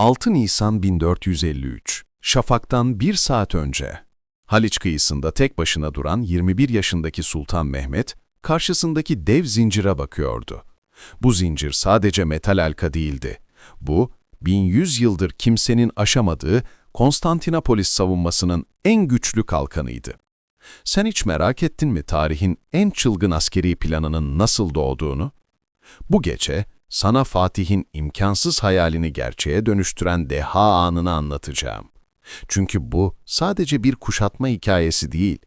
6 Nisan 1453, şafaktan bir saat önce. Haliç kıyısında tek başına duran 21 yaşındaki Sultan Mehmet, karşısındaki dev zincire bakıyordu. Bu zincir sadece metal halka değildi. Bu, 1100 yıldır kimsenin aşamadığı Konstantinopolis savunmasının en güçlü kalkanıydı. Sen hiç merak ettin mi tarihin en çılgın askeri planının nasıl doğduğunu? Bu gece sana Fatih'in imkansız hayalini gerçeğe dönüştüren deha anını anlatacağım. Çünkü bu sadece bir kuşatma hikayesi değil.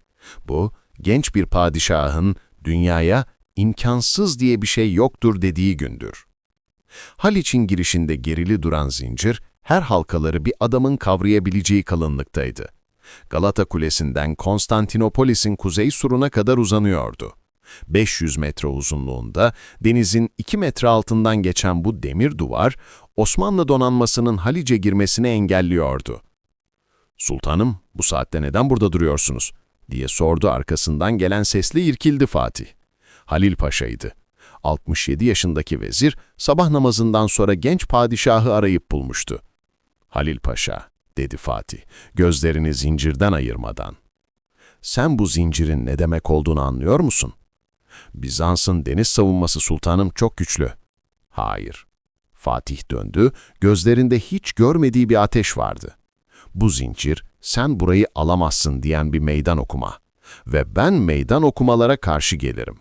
Bu, genç bir padişahın dünyaya imkansız diye bir şey yoktur dediği gündür. Haliç'in girişinde gerili duran zincir, her halkaları bir adamın kavrayabileceği kalınlıktaydı. Galata Kulesi'nden Konstantinopolis'in kuzey suruna kadar uzanıyordu. 500 metre uzunluğunda, denizin 2 metre altından geçen bu demir duvar, Osmanlı donanmasının Halice girmesini engelliyordu. ''Sultanım, bu saatte neden burada duruyorsunuz?'' diye sordu arkasından gelen sesli irkildi Fatih. Halil Paşa'ydı. 67 yaşındaki vezir, sabah namazından sonra genç padişahı arayıp bulmuştu. Halil Paşa, dedi Fatih, gözlerini zincirden ayırmadan. Sen bu zincirin ne demek olduğunu anlıyor musun? Bizans'ın deniz savunması sultanım çok güçlü. Hayır. Fatih döndü, gözlerinde hiç görmediği bir ateş vardı. Bu zincir, sen burayı alamazsın diyen bir meydan okuma. Ve ben meydan okumalara karşı gelirim.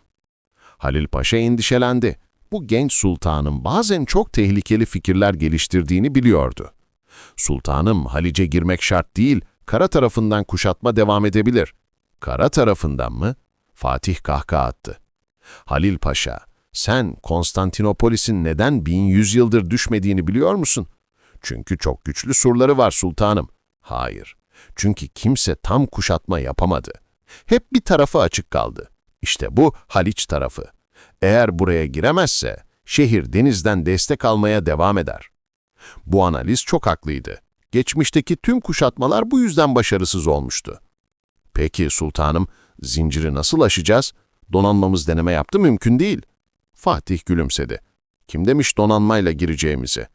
Halil Paşa endişelendi. Bu genç sultanın bazen çok tehlikeli fikirler geliştirdiğini biliyordu. Sultanım Halice girmek şart değil, kara tarafından kuşatma devam edebilir. Kara tarafından mı? Fatih kahkaha attı. Halil Paşa, sen Konstantinopolis'in neden 1100 yıldır düşmediğini biliyor musun? Çünkü çok güçlü surları var sultanım. Hayır. Çünkü kimse tam kuşatma yapamadı. Hep bir tarafı açık kaldı. İşte bu Haliç tarafı. Eğer buraya giremezse şehir denizden destek almaya devam eder. Bu analiz çok haklıydı. Geçmişteki tüm kuşatmalar bu yüzden başarısız olmuştu. Peki sultanım, zinciri nasıl aşacağız? Donanmamız deneme yaptı mümkün değil. Fatih gülümsedi. Kim demiş donanmayla gireceğimizi?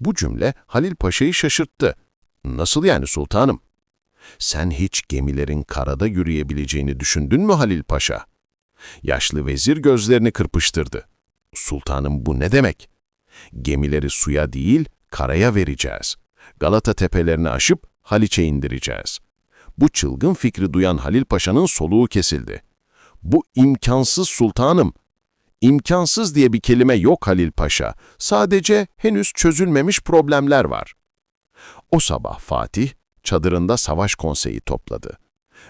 Bu cümle Halil Paşa'yı şaşırttı. Nasıl yani sultanım? Sen hiç gemilerin karada yürüyebileceğini düşündün mü Halil Paşa? Yaşlı vezir gözlerini kırpıştırdı. Sultanım bu ne demek? Gemileri suya değil, karaya vereceğiz. Galata tepelerini aşıp Haliç'e indireceğiz. Bu çılgın fikri duyan Halil Paşa'nın soluğu kesildi. Bu imkansız sultanım. İmkansız diye bir kelime yok Halil Paşa. Sadece henüz çözülmemiş problemler var. O sabah Fatih, çadırında savaş konseyi topladı.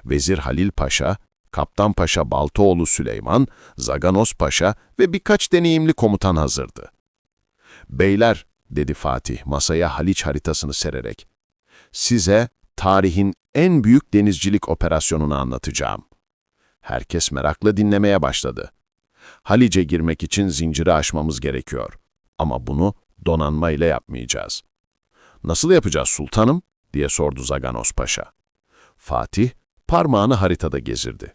Vezir Halil Paşa, Kaptan Paşa Baltoğlu Süleyman, Zaganos Paşa ve birkaç deneyimli komutan hazırdı. Beyler, dedi Fatih masaya Haliç haritasını sererek, size tarihin en büyük denizcilik operasyonunu anlatacağım. Herkes merakla dinlemeye başladı. Halice girmek için zinciri aşmamız gerekiyor. Ama bunu donanma ile yapmayacağız. Nasıl yapacağız sultanım? diye sordu Zaganos Paşa. Fatih parmağını haritada gezirdi.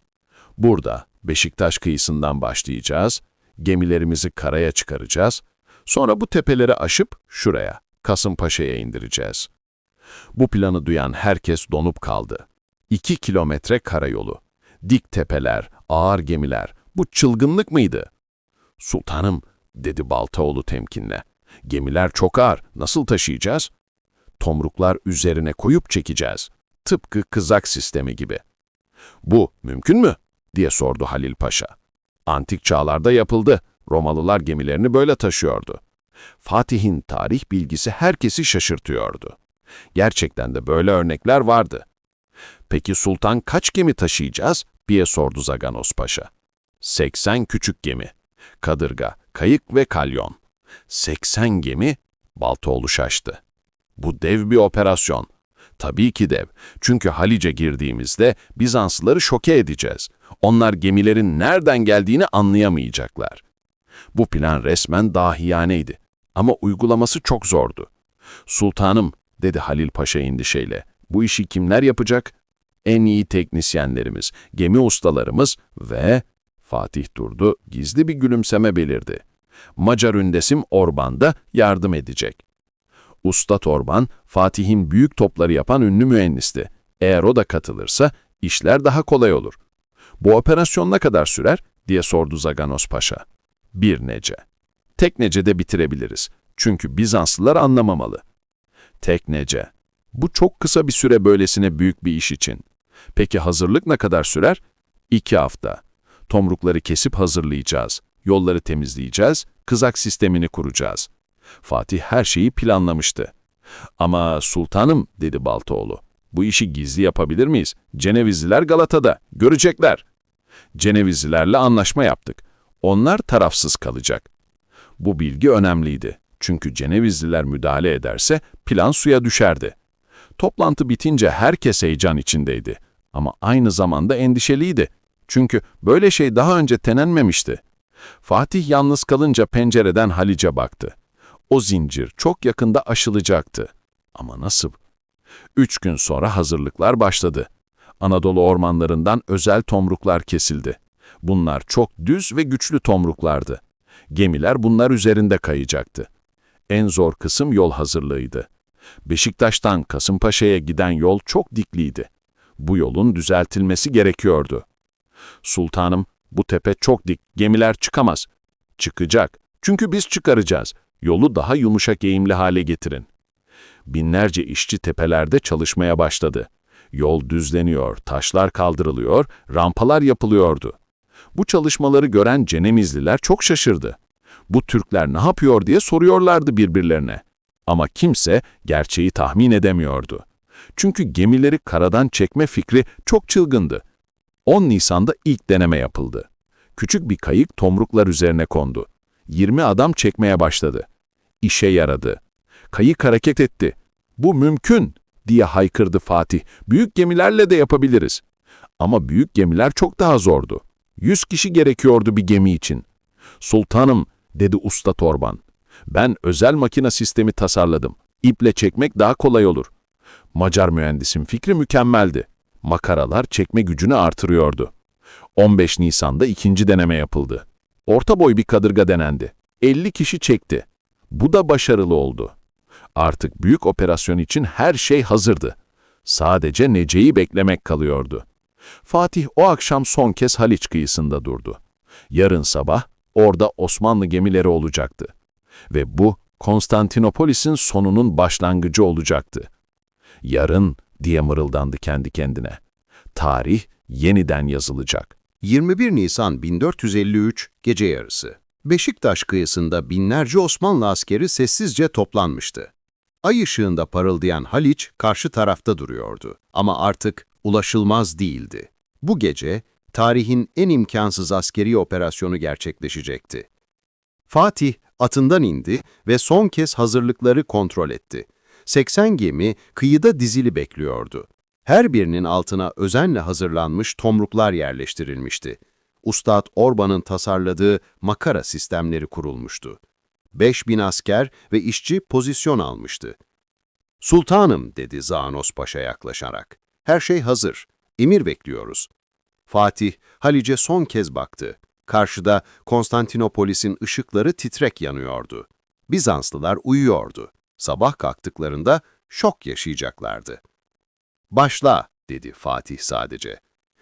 Burada Beşiktaş kıyısından başlayacağız, gemilerimizi karaya çıkaracağız, sonra bu tepeleri aşıp şuraya, Kasımpaşa'ya indireceğiz. Bu planı duyan herkes donup kaldı. İki kilometre karayolu, dik tepeler, ağır gemiler, bu çılgınlık mıydı? Sultanım, dedi Baltaoğlu temkinle, gemiler çok ağır, nasıl taşıyacağız? Tomruklar üzerine koyup çekeceğiz. Tıpkı kızak sistemi gibi. Bu mümkün mü? diye sordu Halil Paşa. Antik çağlarda yapıldı. Romalılar gemilerini böyle taşıyordu. Fatih'in tarih bilgisi herkesi şaşırtıyordu. Gerçekten de böyle örnekler vardı. Peki sultan kaç gemi taşıyacağız? diye sordu Zaganos Paşa. 80 küçük gemi. Kadırga, kayık ve kalyon. 80 gemi? Baltoğlu şaştı. Bu dev bir operasyon. Tabii ki dev. Çünkü Halice girdiğimizde Bizanslıları şoke edeceğiz. Onlar gemilerin nereden geldiğini anlayamayacaklar. Bu plan resmen dahiyaneydi. Ama uygulaması çok zordu. Sultanım, dedi Halil Paşa endişeyle, bu işi kimler yapacak? En iyi teknisyenlerimiz, gemi ustalarımız ve... Fatih durdu, gizli bir gülümseme belirdi. Macar ündesim Orban da yardım edecek. Usta Torban, Fatih'in büyük topları yapan ünlü mühendisti. Eğer o da katılırsa işler daha kolay olur. Bu operasyon ne kadar sürer diye sordu Zaganos Paşa. Bir nece. Tek necede bitirebiliriz. Çünkü Bizanslılar anlamamalı. Tek nece. Bu çok kısa bir süre böylesine büyük bir iş için. Peki hazırlık ne kadar sürer? İki hafta. Tomrukları kesip hazırlayacağız. Yolları temizleyeceğiz. Kızak sistemini kuracağız. Fatih her şeyi planlamıştı. Ama sultanım dedi Baltoğlu. Bu işi gizli yapabilir miyiz? Cenevizliler Galata'da. Görecekler. Cenevizlilerle anlaşma yaptık. Onlar tarafsız kalacak. Bu bilgi önemliydi. Çünkü Cenevizliler müdahale ederse plan suya düşerdi. Toplantı bitince herkes heyecan içindeydi. Ama aynı zamanda endişeliydi. Çünkü böyle şey daha önce denenmemişti. Fatih yalnız kalınca pencereden Halice baktı. O zincir çok yakında aşılacaktı. Ama nasıl? Üç gün sonra hazırlıklar başladı. Anadolu ormanlarından özel tomruklar kesildi. Bunlar çok düz ve güçlü tomruklardı. Gemiler bunlar üzerinde kayacaktı. En zor kısım yol hazırlığıydı. Beşiktaş'tan Kasımpaşa'ya giden yol çok dikliydi. Bu yolun düzeltilmesi gerekiyordu. Sultanım, bu tepe çok dik, gemiler çıkamaz. Çıkacak. Çünkü biz çıkaracağız. Yolu daha yumuşak eğimli hale getirin. Binlerce işçi tepelerde çalışmaya başladı. Yol düzleniyor, taşlar kaldırılıyor, rampalar yapılıyordu. Bu çalışmaları gören Cenemizliler çok şaşırdı. Bu Türkler ne yapıyor diye soruyorlardı birbirlerine. Ama kimse gerçeği tahmin edemiyordu. Çünkü gemileri karadan çekme fikri çok çılgındı. 10 Nisan'da ilk deneme yapıldı. Küçük bir kayık tomruklar üzerine kondu. 20 adam çekmeye başladı. İşe yaradı. Kayık hareket etti. Bu mümkün diye haykırdı Fatih. Büyük gemilerle de yapabiliriz. Ama büyük gemiler çok daha zordu. 100 kişi gerekiyordu bir gemi için. Sultanım dedi usta Torban. Ben özel makine sistemi tasarladım. İple çekmek daha kolay olur. Macar mühendisin fikri mükemmeldi. Makaralar çekme gücünü artırıyordu. 15 Nisan'da ikinci deneme yapıldı. Orta boy bir kadırga denendi. 50 kişi çekti. Bu da başarılı oldu. Artık büyük operasyon için her şey hazırdı. Sadece Nece'yi beklemek kalıyordu. Fatih o akşam son kez Haliç kıyısında durdu. Yarın sabah orada Osmanlı gemileri olacaktı. Ve bu Konstantinopolis'in sonunun başlangıcı olacaktı. Yarın diye mırıldandı kendi kendine. Tarih yeniden yazılacak. 21 Nisan 1453 gece yarısı. Beşiktaş kıyısında binlerce Osmanlı askeri sessizce toplanmıştı. Ay ışığında parıldayan Haliç karşı tarafta duruyordu ama artık ulaşılmaz değildi. Bu gece tarihin en imkansız askeri operasyonu gerçekleşecekti. Fatih atından indi ve son kez hazırlıkları kontrol etti. 80 gemi kıyıda dizili bekliyordu. Her birinin altına özenle hazırlanmış tomruklar yerleştirilmişti. Ustad Orban'ın tasarladığı makara sistemleri kurulmuştu. 5000 asker ve işçi pozisyon almıştı. Sultanım dedi Zanos Paşa yaklaşarak. Her şey hazır. Emir bekliyoruz. Fatih Halice son kez baktı. Karşıda Konstantinopolis'in ışıkları titrek yanıyordu. Bizanslılar uyuyordu. Sabah kalktıklarında şok yaşayacaklardı. Başla, dedi Fatih sadece.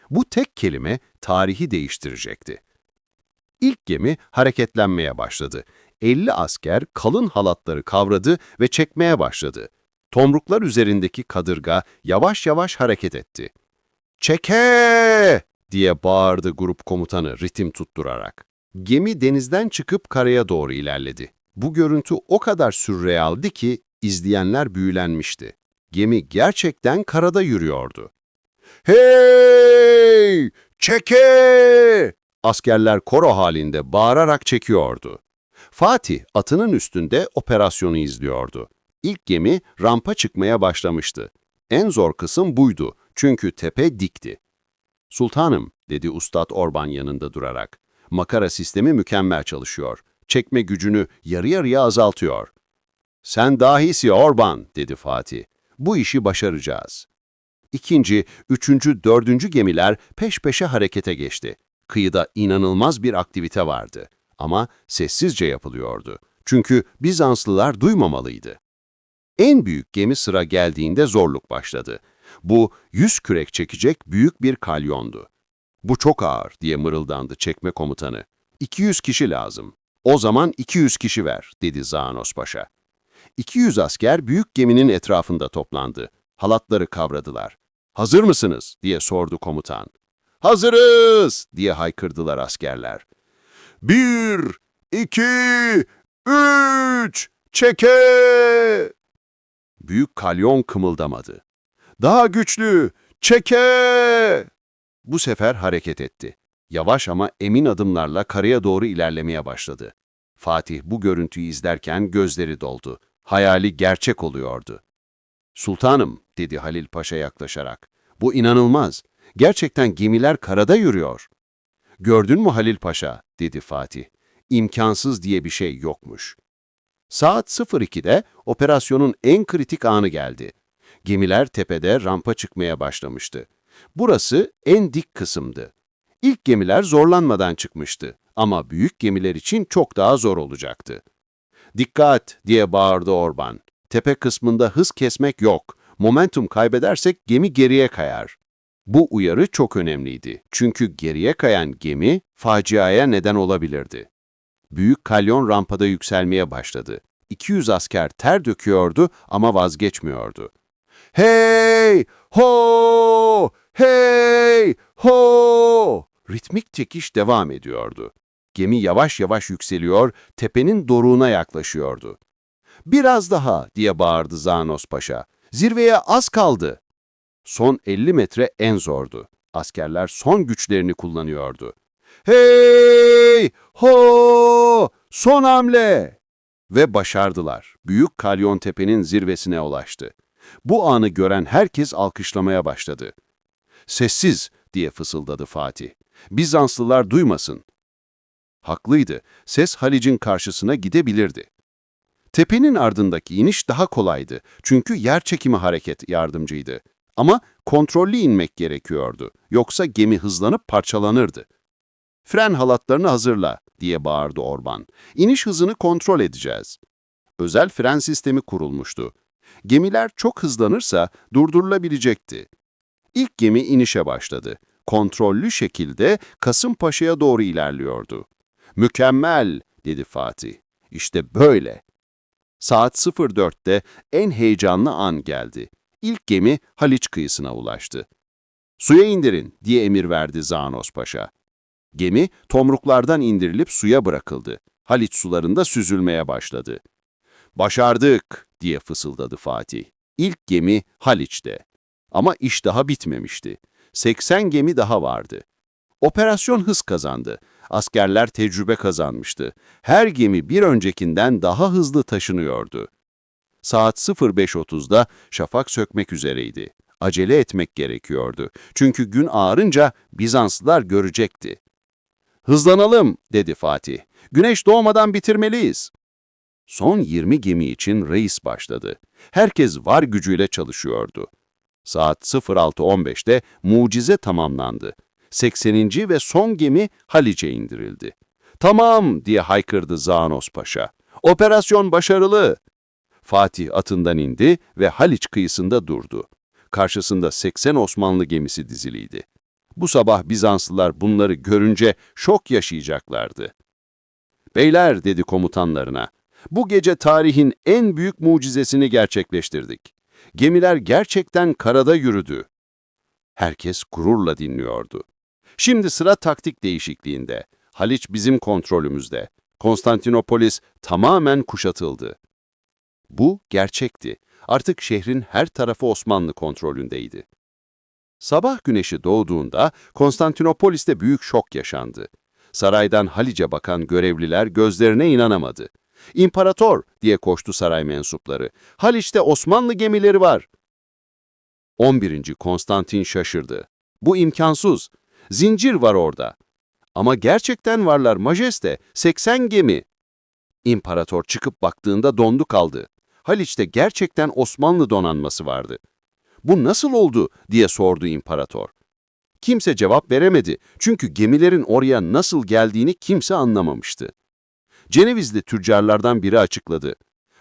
Bu tek kelime tarihi değiştirecekti. İlk gemi hareketlenmeye başladı. 50 asker kalın halatları kavradı ve çekmeye başladı. Tomruklar üzerindeki kadırga yavaş yavaş hareket etti. ''Çeke!'' Diye bağırdı grup komutanı ritim tutturarak. Gemi denizden çıkıp karaya doğru ilerledi. Bu görüntü o kadar sürrealdi ki izleyenler büyülenmişti. Gemi gerçekten karada yürüyordu. Hey! Çeke! Askerler koro halinde bağırarak çekiyordu. Fatih atının üstünde operasyonu izliyordu. İlk gemi rampa çıkmaya başlamıştı. En zor kısım buydu çünkü tepe dikti. Sultanım, dedi Ustad Orban yanında durarak. Makara sistemi mükemmel çalışıyor. Çekme gücünü yarı yarıya azaltıyor. Sen dahisi Orban, dedi Fatih. Bu işi başaracağız. İkinci, üçüncü, dördüncü gemiler peş peşe harekete geçti. Kıyıda inanılmaz bir aktivite vardı. Ama sessizce yapılıyordu. Çünkü Bizanslılar duymamalıydı. En büyük gemi sıra geldiğinde zorluk başladı. Bu 100 kürek çekecek büyük bir kalyondu. Bu çok ağır diye mırıldandı çekme komutanı. 200 kişi lazım. O zaman 200 kişi ver, dedi Zaanos Paşa. 200 asker büyük geminin etrafında toplandı. Halatları kavradılar. Hazır mısınız? diye sordu komutan. Hazırız! diye haykırdılar askerler. Bir, iki, üç, çeke! Büyük kalyon kımıldamadı. Daha güçlü, çeke! Bu sefer hareket etti. Yavaş ama emin adımlarla karaya doğru ilerlemeye başladı. Fatih bu görüntüyü izlerken gözleri doldu. Hayali gerçek oluyordu. Sultanım, dedi Halil Paşa yaklaşarak. Bu inanılmaz. Gerçekten gemiler karada yürüyor. Gördün mü Halil Paşa, dedi Fatih. İmkansız diye bir şey yokmuş. Saat 02'de operasyonun en kritik anı geldi. Gemiler tepede rampa çıkmaya başlamıştı. Burası en dik kısımdı. İlk gemiler zorlanmadan çıkmıştı ama büyük gemiler için çok daha zor olacaktı. Dikkat diye bağırdı Orban. Tepe kısmında hız kesmek yok. Momentum kaybedersek gemi geriye kayar. Bu uyarı çok önemliydi. Çünkü geriye kayan gemi faciaya neden olabilirdi. Büyük kalyon rampada yükselmeye başladı. 200 asker ter döküyordu ama vazgeçmiyordu. Hey! Ho! Hey! Ho! Ritmik çekiş devam ediyordu. Gemi yavaş yavaş yükseliyor, tepenin doruğuna yaklaşıyordu. Biraz daha diye bağırdı Zanos Paşa. Zirveye az kaldı. Son 50 metre en zordu. Askerler son güçlerini kullanıyordu. Hey! Ho! Son hamle! Ve başardılar. Büyük Kalyon Tepe'nin zirvesine ulaştı. Bu anı gören herkes alkışlamaya başladı. Sessiz diye fısıldadı Fatih. Bizanslılar duymasın. Haklıydı. Ses Halic'in karşısına gidebilirdi. Tepenin ardındaki iniş daha kolaydı. Çünkü yer çekimi hareket yardımcıydı. Ama kontrollü inmek gerekiyordu. Yoksa gemi hızlanıp parçalanırdı. Fren halatlarını hazırla diye bağırdı Orban. İniş hızını kontrol edeceğiz. Özel fren sistemi kurulmuştu. Gemiler çok hızlanırsa durdurulabilecekti. İlk gemi inişe başladı. Kontrollü şekilde Kasımpaşa'ya doğru ilerliyordu. Mükemmel, dedi Fatih. İşte böyle. Saat 04'te en heyecanlı an geldi. İlk gemi Haliç kıyısına ulaştı. Suya indirin, diye emir verdi Zanos Paşa. Gemi tomruklardan indirilip suya bırakıldı. Haliç sularında süzülmeye başladı. Başardık, diye fısıldadı Fatih. İlk gemi Haliç'te. Ama iş daha bitmemişti. 80 gemi daha vardı. Operasyon hız kazandı. Askerler tecrübe kazanmıştı. Her gemi bir öncekinden daha hızlı taşınıyordu. Saat 05.30'da şafak sökmek üzereydi. Acele etmek gerekiyordu. Çünkü gün ağarınca Bizanslılar görecekti. Hızlanalım, dedi Fatih. Güneş doğmadan bitirmeliyiz. Son 20 gemi için reis başladı. Herkes var gücüyle çalışıyordu. Saat 06.15'te mucize tamamlandı. 80. ve son gemi Haliç'e indirildi. Tamam diye haykırdı Zanos Paşa. Operasyon başarılı. Fatih atından indi ve Haliç kıyısında durdu. Karşısında 80 Osmanlı gemisi diziliydi. Bu sabah Bizanslılar bunları görünce şok yaşayacaklardı. Beyler dedi komutanlarına, bu gece tarihin en büyük mucizesini gerçekleştirdik. Gemiler gerçekten karada yürüdü. Herkes gururla dinliyordu. Şimdi sıra taktik değişikliğinde. Haliç bizim kontrolümüzde. Konstantinopolis tamamen kuşatıldı. Bu gerçekti. Artık şehrin her tarafı Osmanlı kontrolündeydi. Sabah güneşi doğduğunda Konstantinopolis'te büyük şok yaşandı. Saraydan Halice bakan görevliler gözlerine inanamadı. İmparator diye koştu saray mensupları. Haliç'te Osmanlı gemileri var. 11. Konstantin şaşırdı. Bu imkansız. Zincir var orada. Ama gerçekten varlar majeste. 80 gemi. İmparator çıkıp baktığında dondu kaldı. Haliç'te gerçekten Osmanlı donanması vardı. Bu nasıl oldu diye sordu imparator. Kimse cevap veremedi çünkü gemilerin oraya nasıl geldiğini kimse anlamamıştı. Cenevizli tüccarlardan biri açıkladı.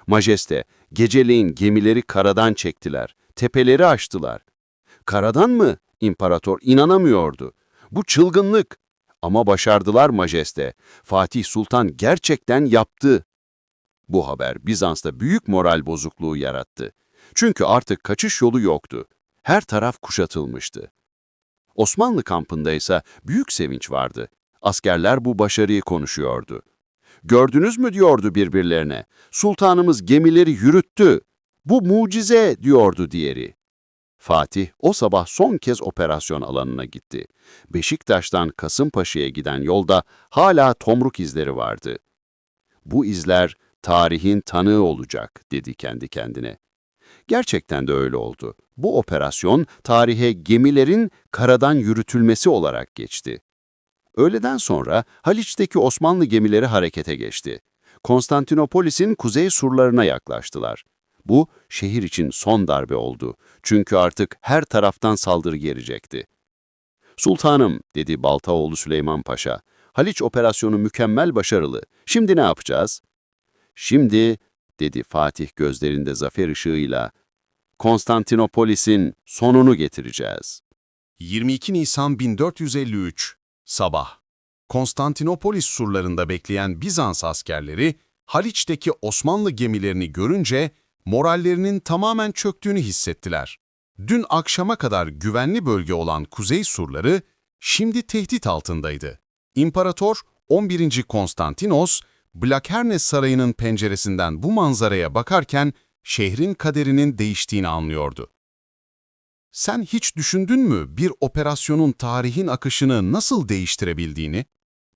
Majeste, geceleyin gemileri karadan çektiler, tepeleri aştılar. Karadan mı? İmparator inanamıyordu. Bu çılgınlık. Ama başardılar majeste. Fatih Sultan gerçekten yaptı. Bu haber Bizans'ta büyük moral bozukluğu yarattı. Çünkü artık kaçış yolu yoktu. Her taraf kuşatılmıştı. Osmanlı kampında ise büyük sevinç vardı. Askerler bu başarıyı konuşuyordu. Gördünüz mü diyordu birbirlerine. Sultanımız gemileri yürüttü. Bu mucize diyordu diğeri. Fatih o sabah son kez operasyon alanına gitti. Beşiktaş'tan Kasımpaşa'ya giden yolda hala tomruk izleri vardı. Bu izler tarihin tanığı olacak dedi kendi kendine. Gerçekten de öyle oldu. Bu operasyon tarihe gemilerin karadan yürütülmesi olarak geçti. Öğleden sonra Haliç'teki Osmanlı gemileri harekete geçti. Konstantinopolis'in kuzey surlarına yaklaştılar. Bu şehir için son darbe oldu. Çünkü artık her taraftan saldırı gelecekti. Sultanım, dedi Baltaoğlu Süleyman Paşa, Haliç operasyonu mükemmel başarılı. Şimdi ne yapacağız? Şimdi, dedi Fatih gözlerinde zafer ışığıyla, Konstantinopolis'in sonunu getireceğiz. 22 Nisan 1453 Sabah Konstantinopolis surlarında bekleyen Bizans askerleri Haliç'teki Osmanlı gemilerini görünce morallerinin tamamen çöktüğünü hissettiler. Dün akşama kadar güvenli bölge olan kuzey surları şimdi tehdit altındaydı. İmparator 11. Konstantinos, Blakernes Sarayı'nın penceresinden bu manzaraya bakarken şehrin kaderinin değiştiğini anlıyordu. Sen hiç düşündün mü bir operasyonun tarihin akışını nasıl değiştirebildiğini?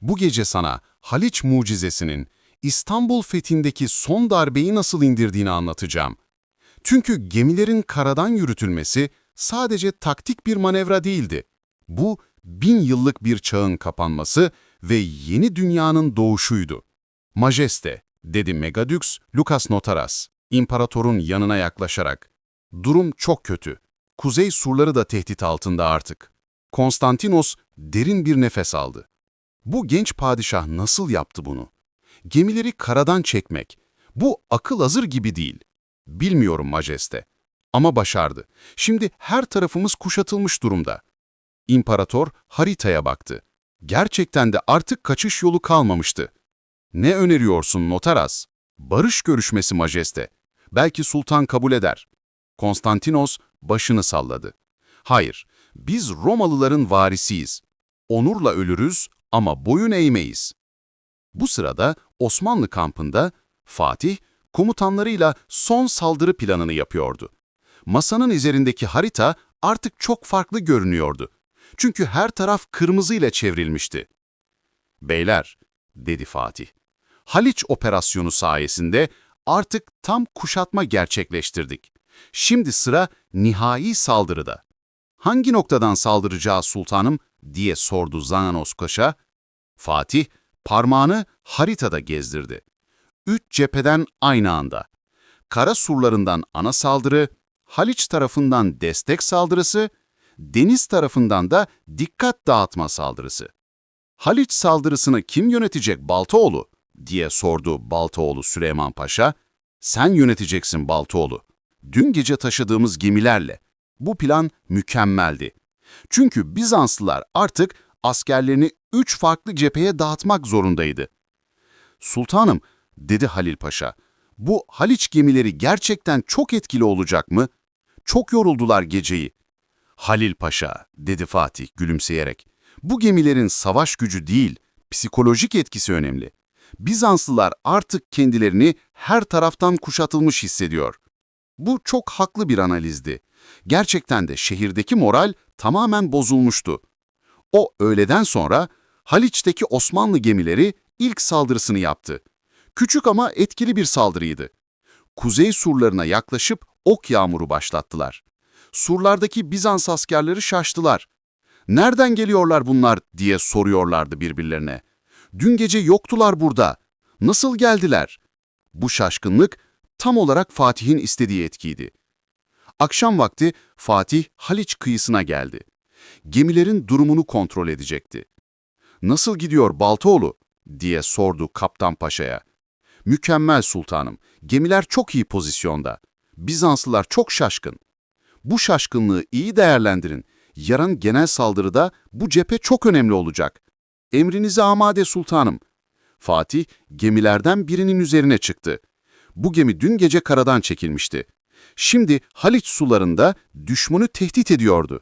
Bu gece sana Haliç mucizesinin İstanbul fethindeki son darbeyi nasıl indirdiğini anlatacağım. Çünkü gemilerin karadan yürütülmesi sadece taktik bir manevra değildi. Bu, bin yıllık bir çağın kapanması ve yeni dünyanın doğuşuydu. Majeste, dedi Megadüks Lucas Notaras, imparatorun yanına yaklaşarak. Durum çok kötü. Kuzey surları da tehdit altında artık. Konstantinos derin bir nefes aldı. Bu genç padişah nasıl yaptı bunu? Gemileri karadan çekmek. Bu akıl hazır gibi değil. Bilmiyorum majeste. Ama başardı. Şimdi her tarafımız kuşatılmış durumda. İmparator haritaya baktı. Gerçekten de artık kaçış yolu kalmamıştı. Ne öneriyorsun Notaras? Barış görüşmesi majeste. Belki sultan kabul eder. Konstantinos başını salladı. Hayır, biz Romalıların varisiyiz. Onurla ölürüz ama boyun eğmeyiz. Bu sırada Osmanlı kampında Fatih, komutanlarıyla son saldırı planını yapıyordu. Masanın üzerindeki harita artık çok farklı görünüyordu. Çünkü her taraf kırmızıyla çevrilmişti. Beyler, dedi Fatih, Haliç operasyonu sayesinde artık tam kuşatma gerçekleştirdik. Şimdi sıra nihai saldırıda. Hangi noktadan saldıracağız sultanım diye sordu Zananos Paşa. Fatih parmağını haritada gezdirdi. Üç cepheden aynı anda. Kara surlarından ana saldırı, Haliç tarafından destek saldırısı, deniz tarafından da dikkat dağıtma saldırısı. Haliç saldırısını kim yönetecek Baltaoğlu diye sordu Baltaoğlu Süleyman Paşa. Sen yöneteceksin Baltaoğlu. Dün gece taşıdığımız gemilerle. Bu plan mükemmeldi. Çünkü Bizanslılar artık askerlerini üç farklı cepheye dağıtmak zorundaydı. Sultanım, dedi Halil Paşa, bu Haliç gemileri gerçekten çok etkili olacak mı? Çok yoruldular geceyi. Halil Paşa, dedi Fatih gülümseyerek, bu gemilerin savaş gücü değil, psikolojik etkisi önemli. Bizanslılar artık kendilerini her taraftan kuşatılmış hissediyor. Bu çok haklı bir analizdi. Gerçekten de şehirdeki moral tamamen bozulmuştu. O öğleden sonra Haliç'teki Osmanlı gemileri ilk saldırısını yaptı. Küçük ama etkili bir saldırıydı. Kuzey surlarına yaklaşıp ok yağmuru başlattılar. Surlardaki Bizans askerleri şaştılar. Nereden geliyorlar bunlar diye soruyorlardı birbirlerine. Dün gece yoktular burada. Nasıl geldiler? Bu şaşkınlık tam olarak Fatih'in istediği etkiydi. Akşam vakti Fatih Haliç kıyısına geldi. Gemilerin durumunu kontrol edecekti. ''Nasıl gidiyor Baltoğlu?'' diye sordu Kaptan Paşa'ya. Mükemmel sultanım. Gemiler çok iyi pozisyonda. Bizanslılar çok şaşkın. Bu şaşkınlığı iyi değerlendirin. Yarın genel saldırıda bu cephe çok önemli olacak. Emrinize amade sultanım. Fatih gemilerden birinin üzerine çıktı. Bu gemi dün gece karadan çekilmişti. Şimdi Haliç sularında düşmanı tehdit ediyordu.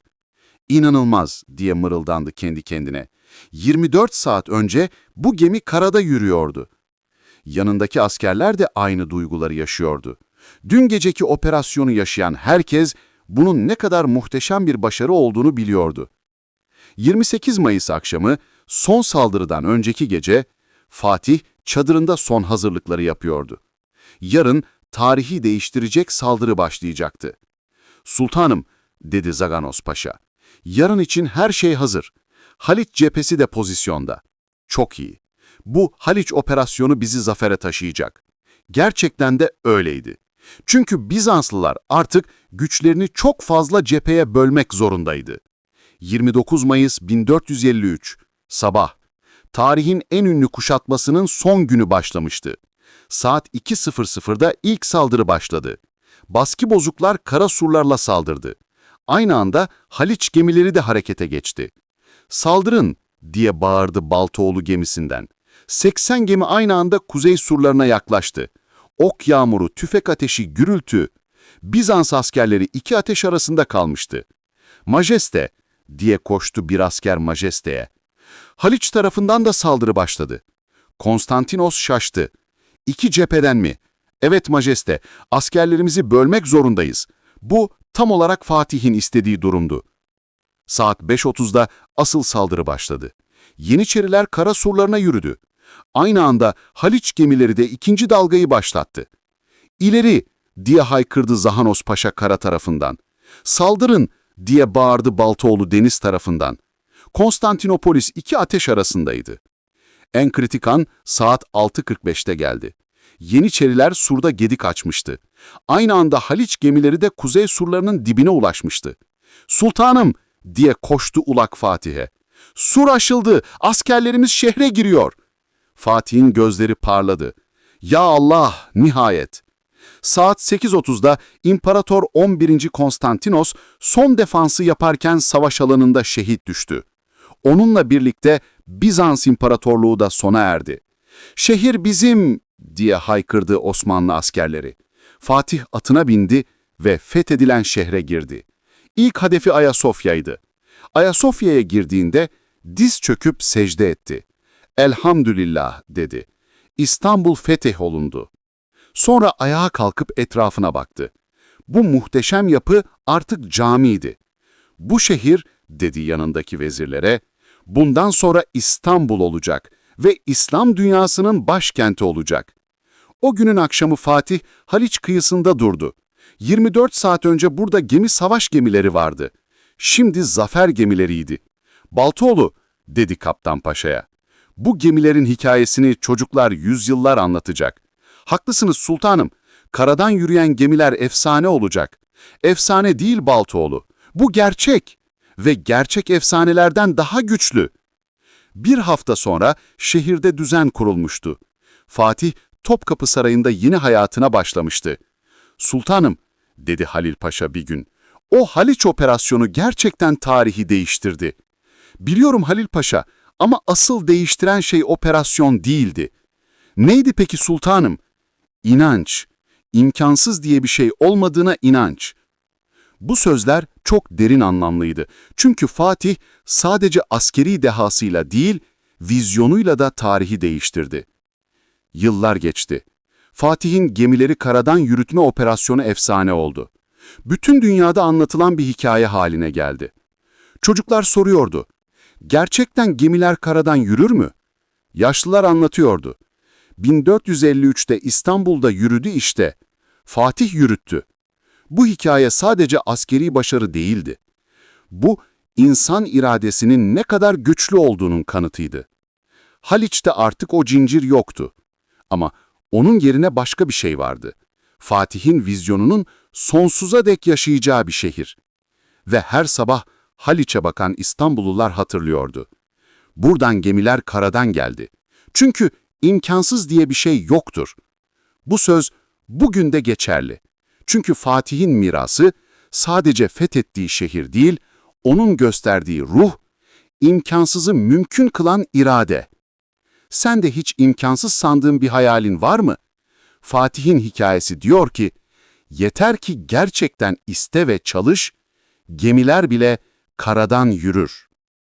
İnanılmaz diye mırıldandı kendi kendine. 24 saat önce bu gemi karada yürüyordu. Yanındaki askerler de aynı duyguları yaşıyordu. Dün geceki operasyonu yaşayan herkes bunun ne kadar muhteşem bir başarı olduğunu biliyordu. 28 Mayıs akşamı son saldırıdan önceki gece Fatih çadırında son hazırlıkları yapıyordu. Yarın tarihi değiştirecek saldırı başlayacaktı. Sultanım, dedi Zaganos Paşa, yarın için her şey hazır. Haliç cephesi de pozisyonda. Çok iyi. Bu Haliç operasyonu bizi zafere taşıyacak. Gerçekten de öyleydi. Çünkü Bizanslılar artık güçlerini çok fazla cepheye bölmek zorundaydı. 29 Mayıs 1453 Sabah Tarihin en ünlü kuşatmasının son günü başlamıştı. Saat 2.00'da ilk saldırı başladı. Baskı bozuklar kara surlarla saldırdı. Aynı anda Haliç gemileri de harekete geçti. Saldırın diye bağırdı Baltoğlu gemisinden. 80 gemi aynı anda kuzey surlarına yaklaştı. Ok yağmuru, tüfek ateşi, gürültü. Bizans askerleri iki ateş arasında kalmıştı. Majeste diye koştu bir asker Majeste'ye. Haliç tarafından da saldırı başladı. Konstantinos şaştı. İki cepheden mi? Evet majeste, askerlerimizi bölmek zorundayız. Bu tam olarak Fatih'in istediği durumdu. Saat 5.30'da asıl saldırı başladı. Yeniçeriler kara surlarına yürüdü. Aynı anda Haliç gemileri de ikinci dalgayı başlattı. İleri diye haykırdı Zahanos Paşa kara tarafından. Saldırın diye bağırdı Baltoğlu deniz tarafından. Konstantinopolis iki ateş arasındaydı. En kritik an saat 6.45'te geldi. Yeniçeriler surda gedik açmıştı. Aynı anda Haliç gemileri de kuzey surlarının dibine ulaşmıştı. Sultanım diye koştu Ulak Fatih'e. Sur aşıldı, askerlerimiz şehre giriyor. Fatih'in gözleri parladı. Ya Allah, nihayet. Saat 8.30'da İmparator 11. Konstantinos son defansı yaparken savaş alanında şehit düştü. Onunla birlikte Bizans İmparatorluğu da sona erdi. Şehir bizim diye haykırdı Osmanlı askerleri. Fatih atına bindi ve fethedilen şehre girdi. İlk hedefi Ayasofya'ydı. Ayasofya'ya girdiğinde diz çöküp secde etti. Elhamdülillah dedi. İstanbul fetih olundu. Sonra ayağa kalkıp etrafına baktı. Bu muhteşem yapı artık camiydi. Bu şehir, dedi yanındaki vezirlere, bundan sonra İstanbul olacak ve İslam dünyasının başkenti olacak. O günün akşamı Fatih Haliç kıyısında durdu. 24 saat önce burada gemi savaş gemileri vardı. Şimdi zafer gemileriydi. Baltoğlu, dedi Kaptan Paşa'ya. Bu gemilerin hikayesini çocuklar yüzyıllar anlatacak. Haklısınız sultanım, karadan yürüyen gemiler efsane olacak. Efsane değil Baltoğlu, bu gerçek ve gerçek efsanelerden daha güçlü. Bir hafta sonra şehirde düzen kurulmuştu. Fatih Topkapı Sarayı'nda yeni hayatına başlamıştı. Sultanım, dedi Halil Paşa bir gün, o Haliç operasyonu gerçekten tarihi değiştirdi. Biliyorum Halil Paşa ama asıl değiştiren şey operasyon değildi. Neydi peki sultanım? İnanç, imkansız diye bir şey olmadığına inanç. Bu sözler çok derin anlamlıydı. Çünkü Fatih sadece askeri dehasıyla değil, vizyonuyla da tarihi değiştirdi. Yıllar geçti. Fatih'in gemileri karadan yürütme operasyonu efsane oldu. Bütün dünyada anlatılan bir hikaye haline geldi. Çocuklar soruyordu, gerçekten gemiler karadan yürür mü? Yaşlılar anlatıyordu. 1453'te İstanbul'da yürüdü işte. Fatih yürüttü. Bu hikaye sadece askeri başarı değildi. Bu, insan iradesinin ne kadar güçlü olduğunun kanıtıydı. Haliç'te artık o cincir yoktu. Ama onun yerine başka bir şey vardı. Fatih'in vizyonunun sonsuza dek yaşayacağı bir şehir. Ve her sabah Haliç'e bakan İstanbullular hatırlıyordu. Buradan gemiler karadan geldi. Çünkü imkansız diye bir şey yoktur. Bu söz bugün de geçerli. Çünkü Fatih'in mirası sadece fethettiği şehir değil, onun gösterdiği ruh, imkansızı mümkün kılan irade. Sen de hiç imkansız sandığın bir hayalin var mı? Fatih'in hikayesi diyor ki, yeter ki gerçekten iste ve çalış, gemiler bile karadan yürür.